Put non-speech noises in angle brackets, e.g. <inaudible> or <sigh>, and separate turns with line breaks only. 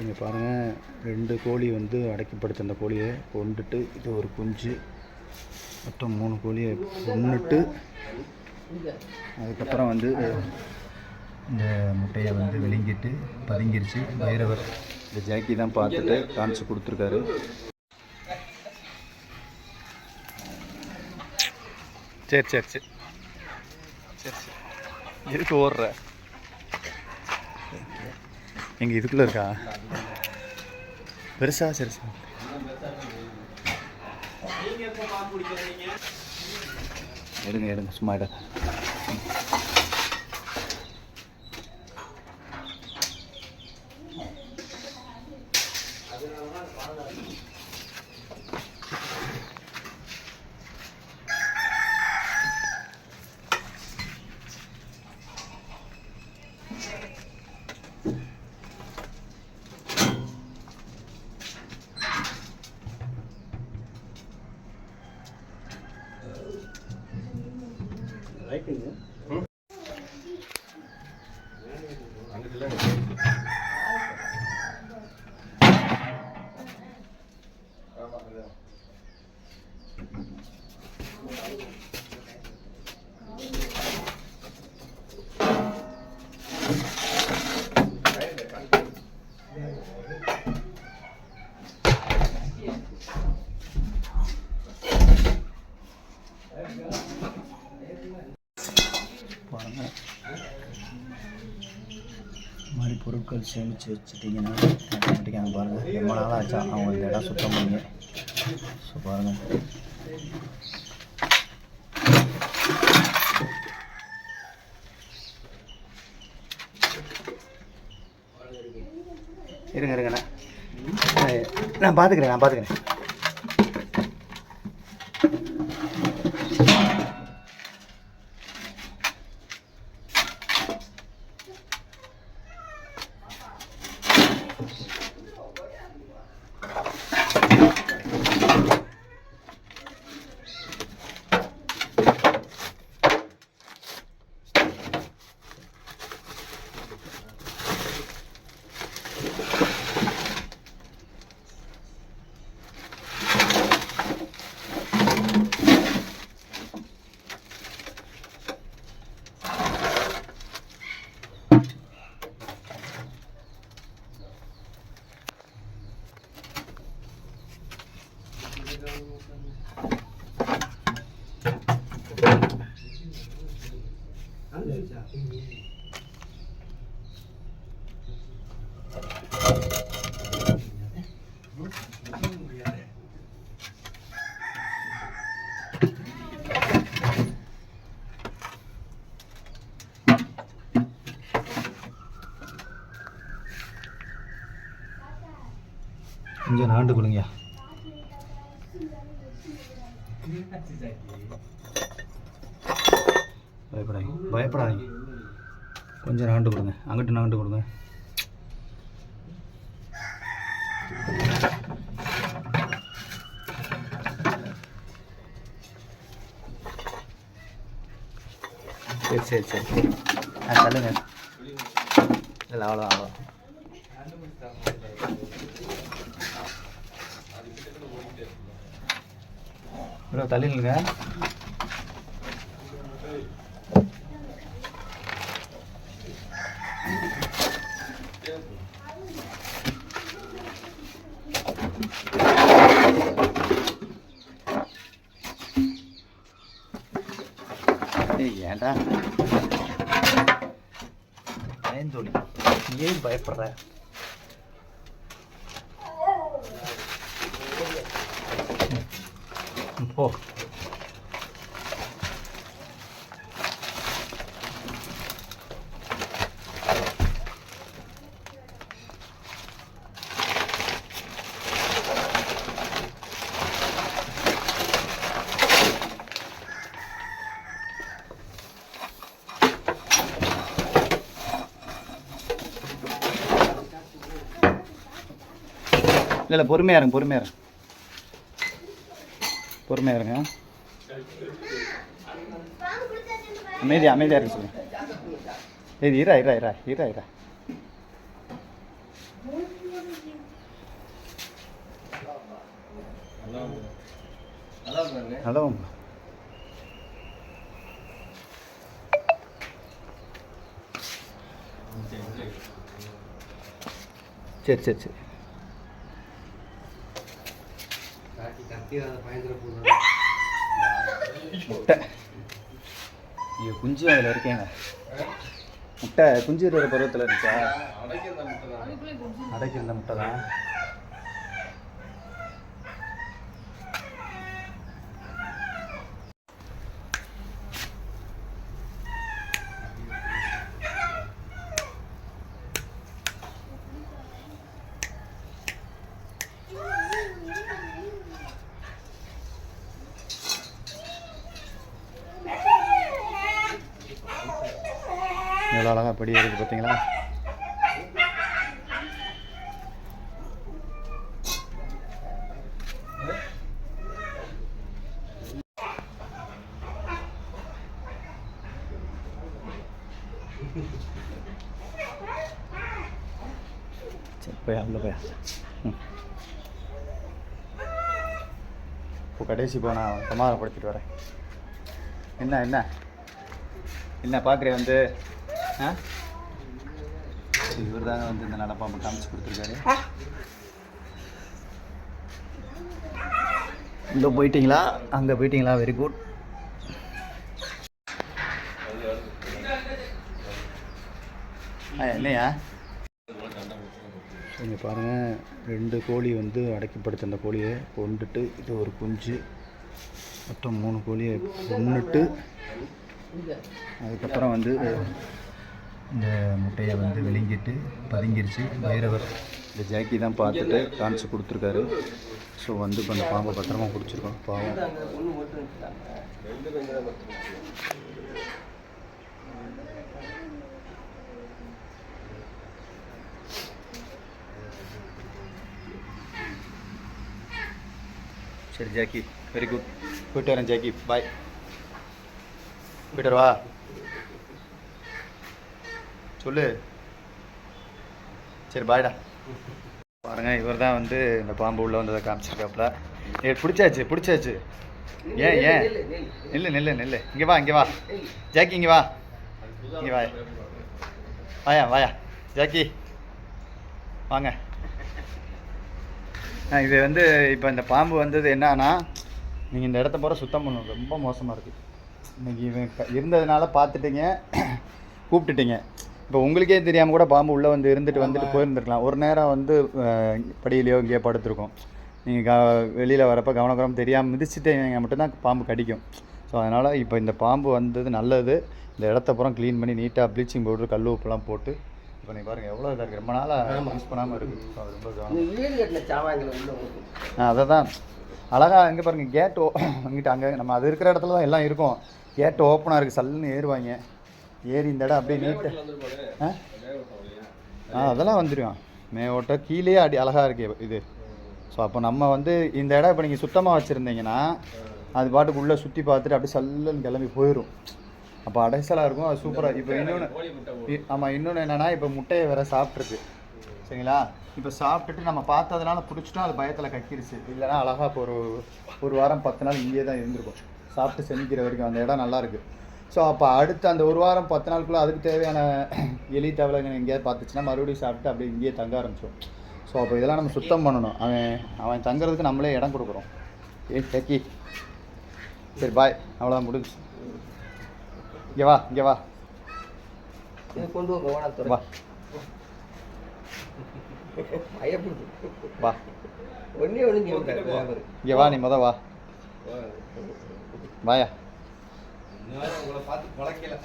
இங்கே பாருங்கள் ரெண்டு கோழி வந்து அடைக்கப்படுத்த அந்த கோழியை கொண்டுட்டு இது ஒரு குஞ்சு மொத்தம் மூணு கோழியை கொண்டுட்டு அதுக்கப்புறம் வந்து இந்த முட்டையை வந்து விழுங்கிட்டு பதுங்கிருச்சு. பைரவர் இந்த ஜாக்கி தான் பார்த்துட்டு காமிச்சு கொடுத்துருக்காரு. சரி சரி சரி. சரி சரி. எதுக்கு ஓடுற? எங்கள் இதுக்குள்ள இருக்கா? பெருசா சரி எடுங்க எடுங்க சும்மா எடு பாருங்க இந்த மாதிரி பொருட்கள் சேமித்து வச்சுட்டிங்கன்னா ஆட்டோமேட்டிக்காக பாருங்கள் ரொம்ப நாளாக ஆச்சா அவங்க இந்த இடம் சுத்தம் பண்ணி ஸோ பாருங்கள் இருங்க இருங்கண்ணா நான் பார்த்துக்கிறேன் நான் பார்த்துக்கிறேன் கொஞ்சம் நாண்டு கொடுங்க. பயப்படாதீங்க. பயப்படாதீங்க. கொஞ்சம் நாண்டு கொடுங்க. அங்கிட்டு நாண்டு கொடுங்க. சரி சரி சரி. ஆ சொல்லுங்க இல்லை அவ்வளோதான் அவ்வளோ இவ்வளோ தள்ளி நில்லுங்க ஏன்டா? பயந்தோடி நீ ஏன் பயப்படுற? Oh. போ இல்லை இல்லை பொறுமையாக இருங்க பொறுமையாக இருங்க. பொறுமையாக இருங்க. அமைதியா அமைதியாக இருங்க சொல்லுங்க. ஏய் இரா இரா இரா இரா இரா ஹலோ சரி சரி சரி. முட்டை. ஐயோ குஞ்சு அதில் இருக்கேங்க. முட்டை குஞ்சு இருக்கிற பருவத்தில் இருந்துச்சா அடைக்கிற முட்டை தான். எவ்வளோ அழகாக படி இருக்குது பார்த்தீங்களா சரி போயா இப்போ கடைசி போ நான் சமாதானப்படுத்திட்டு வரேன். என்ன என்ன? என்ன பார்க்குறேன் வந்து? ஆ? இவர் தாங்க வந்து இந்த நடப்பாம்பு காமிச்சு கொடுத்துருக்காரு. இங்கே போயிட்டீங்களா? அங்கே போயிட்டீங்களா? வெரி குட் என்னையா? இங்கே பாருங்கள் ரெண்டு கோழி வந்து அடைக்கப்படுத்த அந்த கோழியை கொண்டுட்டு இது ஒரு குஞ்சு மொத்தம் மூணு கோழியை கொண்டுட்டு அதுக்கப்புறம் வந்து இந்த முட்டையை வந்து விழுங்கிட்டு பதுங்கிருச்சு. பைரவர் இந்த ஜாக்கி தான் பார்த்துட்டு காமிச்சு கொடுத்துருக்காரு. ஸோ வந்து இப்போ அந்த பாம்பை பத்திரமா பிடிச்சிருக்கோம். பாவம். சரி ஜாக்கி. வெரி குட் போயிட்டு வரேன் ஜாக்கி. பாய் போயிட்டு வா. சொல்லு. சரி பாய்டா பாருங்க இவர் தான் வந்து இந்த பாம்பு உள்ள வந்ததை காமிச்சிருக்காப்புல. ஏ பிடிச்சாச்சு பிடிச்சாச்சு. ஏன் ஏன்? நில்லு நில்லு. நில்லு இங்கே வா இங்கே வா. ஜாக்கி இங்கே வா. இங்கே வா. வாயா வாயா. ஜாக்கி வாங்க. இது வந்து இப்போ இந்த பாம்பு வந்தது என்னன்னா நீங்கள் இந்த இடத்த பூரா சுத்தம் பண்ணணும். ரொம்ப மோசமாக இருக்குது இன்னைக்கு இவன் க- இருந்ததுனால பார்த்துட்டீங்க. கூப்பிட்டுட்டீங்க. இப்போ உங்களுக்கே தெரியாமல் கூட பாம்பு உள்ளே வந்து இருந்துட்டு வந்துட்டு போயிருந்துருக்கலாம். ஒரு நேரம் வந்து படியிலையோ இங்கேயோ படுத்திருக்கும். நீங்கள் க வெளியில் வரப்போ கவனக்குறம் தெரியாமல் மிதிச்சுட்டீங்க மட்டும்தான் பாம்பு கடிக்கும். ஸோ அதனால் இப்போ இந்த பாம்பு வந்தது நல்லது. இந்த இடத்த பூரா க்ளீன் பண்ணி நீட்டாக ப்ளீச்சிங் பவுடர் கல் உப்புலாம் போட்டு இப்போ நீங்கள் பாருங்கள் எவ்வளோ இதாக இருக்குது ரொம்ப நாளாக யூஸ் பண்ணாமல் இருக்குது. ரொம்ப கவனம். அதை தான் அழகாக இங்கே பாருங்கள் கேட் ஓ இங்கிட்ட அங்கே நம்ம அது இருக்கிற இடத்துல தான் எல்லாம் இருக்கும். கேட் ஓப்பனாக இருக்குது சல்லுன்னு ஏறுவாங்க. ஏறி இந்த இடம் அப்படியே நீட்டு ஆ? அதெல்லாம் வந்துடும் மேவோட்ட கீழே அடி அழகாக இருக்கு இது. ஸோ அப்போ நம்ம வந்து இந்த இடம் இப்போ நீங்கள் சுத்தமாக வச்சுருந்தீங்கன்னா அது பாட்டுக்கு உள்ளே சுற்றி பார்த்துட்டு அப்படியே சல்லுன்னு கிளம்பி போயிடும் அப்போ அடைசலாக இருக்கும். அது சூப்பராக இப்போ இன்னொன்று ஆமாம் இன்னொன்று என்னென்னா இப்போ முட்டையை வேற சாப்பிட்ருக்கு சரிங்களா? இப்போ சாப்பிட்டுட்டு நம்ம பார்த்ததுனால பிடிச்சிட்டோம் அது பயத்தில் கக்கிருச்சு. இல்லைன்னா அழகாக இப்போ ஒரு ஒரு வாரம் பத்து நாள் இங்கேயே தான் இருந்திருக்கும். சாப்பிட்டு செமிக்கிற வரைக்கும் அந்த இடம் நல்லா இருக்கு. ஸோ அப்போ அடுத்து அந்த ஒரு வாரம் பத்து நாளுக்குள்ளே அதுக்கு தேவையான <clears throat> எலி தவளைங்க எங்கேயாவது பார்த்துச்சுன்னா மறுபடியும் சாப்பிட்டு அப்படியே இங்கேயே தங்க ஆரம்பிச்சோம் ஸோ அப்போ இதெல்லாம் நம்ம சுத்தம் பண்ணணும். அவன் அவன் தங்குறதுக்கு நம்மளே இடம் கொடுக்குறோம். ஏ சக்கி சரி பாய் அவ்வளோதான் முடிஞ்சு இங்கே வா இங்கே வா. வா வா.
ஒன்று
இங்கே வா நீ முத வா. வாயா.
உங்களை பார்த்து பழக்கல.